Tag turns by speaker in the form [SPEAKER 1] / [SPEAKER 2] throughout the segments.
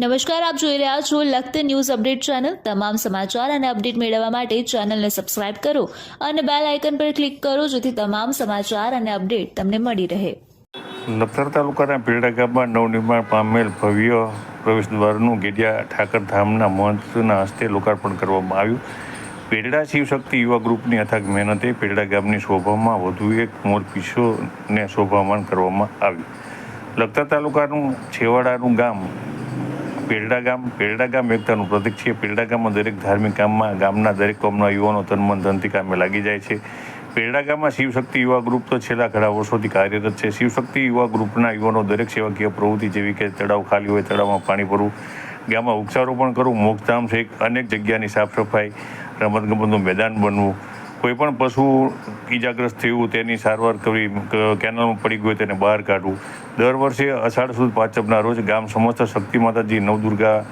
[SPEAKER 1] નમસ્કાર, આપ જોઈ રહ્યા છો લખત ન્યૂઝ અપડેટ ચેનલ. તમામ સમાચાર અને અપડેટ મેળવવા માટે ચેનલને સબસ્ક્રાઇબ કરો અને બેલ આઇકન પર ક્લિક કરો જેથી તમામ સમાચાર અને અપડેટ તમને મળી રહે.
[SPEAKER 2] લખતર તાલુકાના પીરડા ગામમાં નવનિર્માણ પામેલ ભવ્ય પ્રવેશદ્વારનું ગેડિયા ઠાકર ધામના મહંતના હસ્તે લોકાર્પણ કરવામાં આવ્યું. પેરડા શિવશક્તિ યુવા ગ્રુપની અથાગ મહેનતે પેરડા ગામની શોભામાં વધુ એક મોરપીછોને શોભામાન કરવામાં આવ્યું. લખતર તાલુકાનું છેવાડાનું ગામ પેરડા ગામ પેરડા ગામ એકતાનું પ્રતિક છે. પેરડા ગામમાં દરેક ધાર્મિક કામમાં ગામના દરેક કોમના યુવાનો તનમન ધનથી કામે લાગી જાય છે. પેરડા ગામમાં શિવશક્તિ યુવા ગ્રુપ તો છેલ્લા ઘણા વર્ષોથી કાર્યરત છે. શિવશક્તિ યુવા ગ્રુપના યુવાનો દરેક સેવાકીય પ્રવૃત્તિ જેવી કે તળાવ ખાલી હોય, તળાવમાં પાણી ભરવું, ગામમાં વૃક્ષારોપણ કરવું, મોક્ષધામ છે. અનેક જગ્યાની સાફ સફાઈ, રમતગમતનું મેદાન બનવું કોઈ પણ પશુ ઈજાગ્રસ્ત થયું, તેની સારવાર કરવી કેનલમાં પડી ગયું તેને બહાર કાઢવું. દર વર્ષે અષાઢ સુદ પાંચમના રોજ ગામ સમસ્ત શક્તિ માતાજી, નવદુર્ગા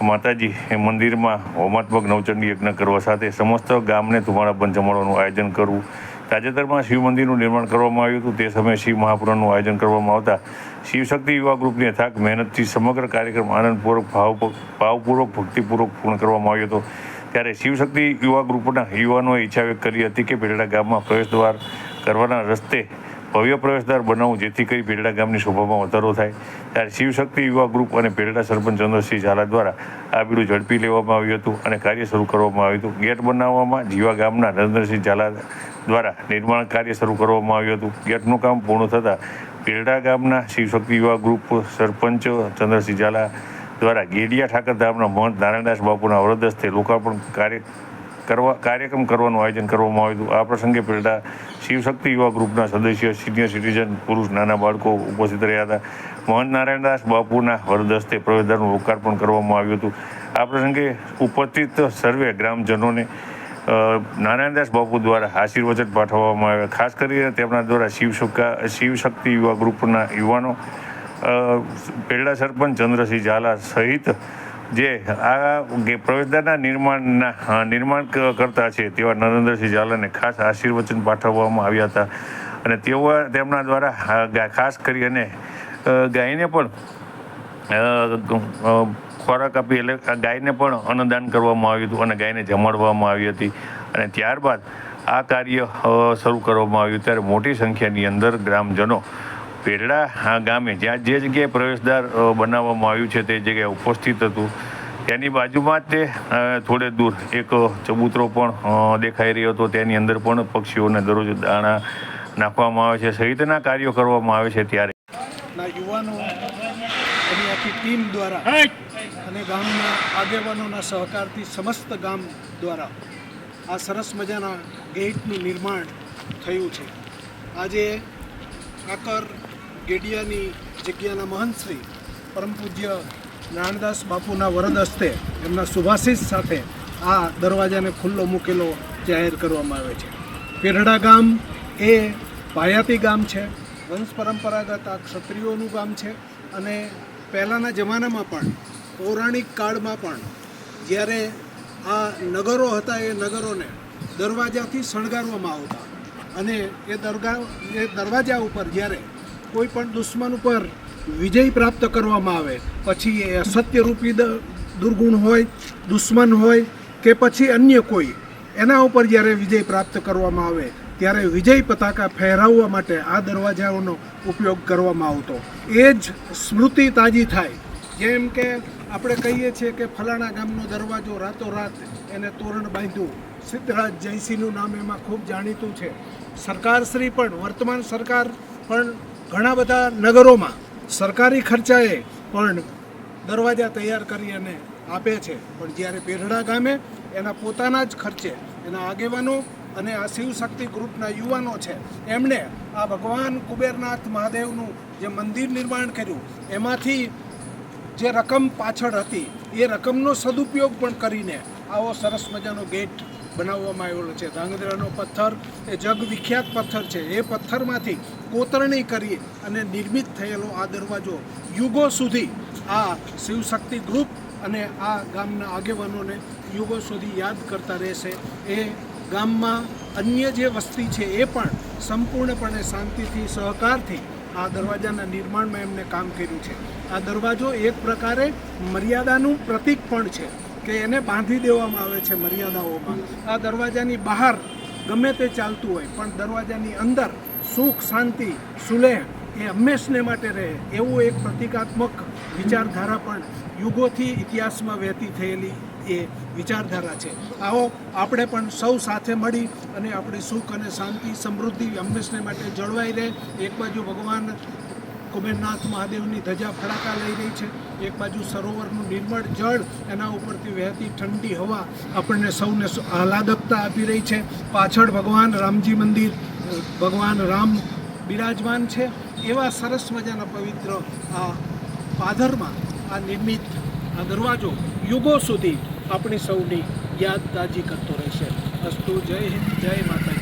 [SPEAKER 2] માતાજી એ મંદિરમાં હોમાત્મક નવચંડી યજ્ઞ કરવા સાથે સમસ્ત ગામને ધુમાડા બંધ જમાડવાનું આયોજન કરવું. તાજેતરમાં શિવ મંદિરનું નિર્માણ કરવામાં આવ્યું હતું. તે સમયે શિવ મહાપુરાણનું આયોજન કરવામાં આવતા શિવશક્તિ યુવા ગ્રુપની અથાક મહેનતથી સમગ્ર કાર્યક્રમ આનંદપૂર્વક ભાવ ભાવપૂર્વક, ભક્તિપૂર્વક પૂર્ણ કરવામાં આવ્યો હતો. ત્યારે શિવશક્તિ યુવા ગ્રુપના યુવાનોએ ઈચ્છા વ્યક્ત કરી હતી કે પેરડા ગામમાં પ્રવેશદ્વાર કરવાના રસ્તે ભવ્ય પ્રવેશદ્વાર બનાવવું જેથી કરી ભેડડા ગામની શોભામાં વધારો થાય. ત્યારે શિવશક્તિ યુવા ગ્રુપ અને પેરડા સરપંચ ચંદ્રસિંહ ઝાલા દ્વારા આ બીડું ઝડપી લેવામાં આવ્યું હતું અને કાર્ય શરૂ કરવામાં આવ્યું હતું. ગેટ બનાવવામાં જીવા ગામના નરેન્દ્રસિંહ ઝાલા દ્વારા નિર્માણ કાર્ય શરૂ કરવામાં આવ્યું હતું. ગેટનું કામ પૂર્ણ થતાં પેરડા ગામના શિવશક્તિ યુવા ગ્રુપ સરપંચ ચંદ્રસિંહ ઝાલા દ્વારા ગેડિયા ઠાકર ધામના મહંત નારાયણદાસ બાપુના વરદ હસ્તે લોકાર્પણ કાર્ય કરવા કાર્યક્રમ કરવાનું આયોજન કરવામાં આવ્યું હતું. આ પ્રસંગે પેરડા શિવશક્તિ યુવા ગ્રુપના સદસ્ય સિનિયર સિટીઝન પુરુષ, નાના બાળકો ઉપસ્થિત રહ્યા હતા. મહંત નારાયણદાસ બાપુના વરદસ્તે પ્રવેશદ્વારનું લોકાર્પણ કરવામાં આવ્યું હતું. આ પ્રસંગે ઉપસ્થિત સર્વે ગ્રામજનોને નારાયણદાસ બાપુ દ્વારા આશીર્વચન પાઠવવામાં આવ્યા. ખાસ કરીને તેમના દ્વારા શિવશક્કા શિવશક્તિ યુવા ગ્રુપના યુવાનો પેરડા સરપંચ ચંદ્રસિંહ ઝાલા સહિત જે આ પ્રવેશદ્વારના નિર્માણના નિર્માણ કરતા છે તેવા નરેન્દ્રસિંહ ઝાલાને ખાસ આશીર્વચન પાઠવવામાં આવ્યા હતા. અને તેઓ તેમના દ્વારા ખાસ કરી અને ગાયને પણ ખોરાક આપી એટલે ગાયને પણ અન્નદાન કરવામાં આવ્યું હતું અને ગાયને જમાડવામાં આવી હતી. અને ત્યારબાદ આ કાર્ય શરૂ કરવામાં આવ્યું. ત્યારે મોટી સંખ્યાની અંદર ગ્રામજનો પેરડા આ ગામે જ્યાં જે જગ્યાએ પ્રવેશદ્વાર બનાવવામાં આવ્યું છે તે જગ્યાએ ઉપસ્થિત હતું. તેની બાજુમાં જ તે થોડે દૂર એક ચબૂતરો પણ દેખાઈ રહ્યો હતો. તેની અંદર પણ પક્ષીઓને દરરોજ દાણા નાખવામાં આવે છે સહિતના કાર્યો કરવામાં આવે છે ત્યારે.
[SPEAKER 3] યુવાનો એની આખી ટીમ દ્વારા અને ગામના આગેવાનોના સહકારથી સમસ્ત ગામ દ્વારા આ સરસ મજાના ગેટનું નિર્માણ થયું છે. આજે કાકર ગેડિયાની જગ્યાના મહંતશ્રી પરમ પૂજ્ય નાનદાસ બાપુના વરદ હસ્તે એમના સુભાષિસ સાથે આ દરવાજાને ખુલ્લો મૂકેલો જાહેર કરવામાં આવે છે. પેરડા ગામ એ પાયાતી ગામ છે, વંશ પરંપરાગત આ ક્ષત્રિયોનું ગામ છે અને પહેલાંના જમાનામાં પણ, પૌરાણિક કાળમાં પણ જ્યારે આ નગરો હતા એ નગરોને દરવાજાથી શણગારવામાં આવતા અને એ દરગાહ, એ દરવાજા ઉપર જ્યારે કોઈ પણ દુશ્મન ઉપર વિજય પ્રાપ્ત કરવામાં આવે, પછી એ અસત્યરૂપી દ- દુર્ગુણ હોય, દુશ્મન હોય કે પછી અન્ય કોઈ, એના ઉપર જ્યારે વિજય પ્રાપ્ત કરવામાં આવે, ત્યારે વિજય પતાકા ફહેરાવવા માટે આ દરવાજાઓનો ઉપયોગ કરવામાં આવતો. એ જ સ્મૃતિ તાજી થાય. જેમ કે આપણે કહીએ છીએ કે ફલાણા ગામનો દરવાજો રાતોરાત એને તોરણ બાંધ્યું. સિદ્ધરાજ જયસિંહનું નામ એમાં ખૂબ જાણીતું છે. સરકારશ્રી પણ, વર્તમાન સરકાર પણ ઘણા બધા નગરોમાં સરકારી ખર્ચાએ પણ દરવાજા તૈયાર કરી અને આપે છે. પણ જ્યારે પેરડા ગામે એના પોતાના જ ખર્ચે એના આગેવાનો અને આ શિવશક્તિ ગ્રુપના યુવાનો છે, એમણે આ ભગવાન કુબેરનાથ મહાદેવનું જે મંદિર નિર્માણ કર્યું, એમાંથી જે રકમ પાછળ હતી, એ રકમનો સદુપયોગ પણ કરીને આવો સરસ મજાનો ગેટ બનાવવામાં આવેલો છે. ધાંગધ્રાનો પથ્થર એ જગ વિખ્યાત પથ્થર છે. એ પથ્થરમાંથી કોતરણી કરી અને નિર્મિત થયેલો આ દરવાજો યુગો સુધી આ શિવશક્તિ ગ્રુપ અને આ ગામના આગેવાનોને યુગો સુધી યાદ કરતા રહેશે. એ ગામમાં અન્ય જે વસ્તી છે એ પણ સંપૂર્ણપણે શાંતિથી, સહકારથી આ દરવાજાના નિર્માણમાં એમને કામ કર્યું છે. આ દરવાજો એક પ્રકારે મર્યાદાનું પ્રતીક પણ છે. કે એને બાંધી દેવામાં આવે છે મર્યાદાઓમાં. આ દરવાજાની બહાર ગમે તે ચાલતું હોય, પણ દરવાજાની અંદર સુખ, શાંતિ, સુલેહ એ હંમેશને માટે રહે. એવું એક પ્રતિકાત્મક વિચારધારા પણ યુગોથી ઇતિહાસમાં વહેતી થયેલી એ વિચારધારા છે. આવો આપણે પણ સૌ સાથે મળી અને આપણી સુખ અને શાંતિ, સમૃદ્ધિ હંમેશને માટે જળવાઈ રહે. એક બાજુ ભગવાન કુબેરનાથ મહાદેવની ધજા ફડાકા લઈ રહી છે. એક બાજુ સરોવરનું નિર્મળ જળ એના ઉપરથી વહેતી ઠંડી હવા આપણને સૌને આહલાદકતા આપી રહી છે. પાછળ ભગવાન રામજી મંદિર, ભગવાન રામ બિરાજમાન છે. એવા સરસ મજાના પવિત્ર આ પાધરમાં આ નિર્મિત આ દરવાજો યુગો સુધી આપણી સૌની યાદ તાજી કરતો રહેશે. અસ્તુ જય હિન્દ, જય માતાજી.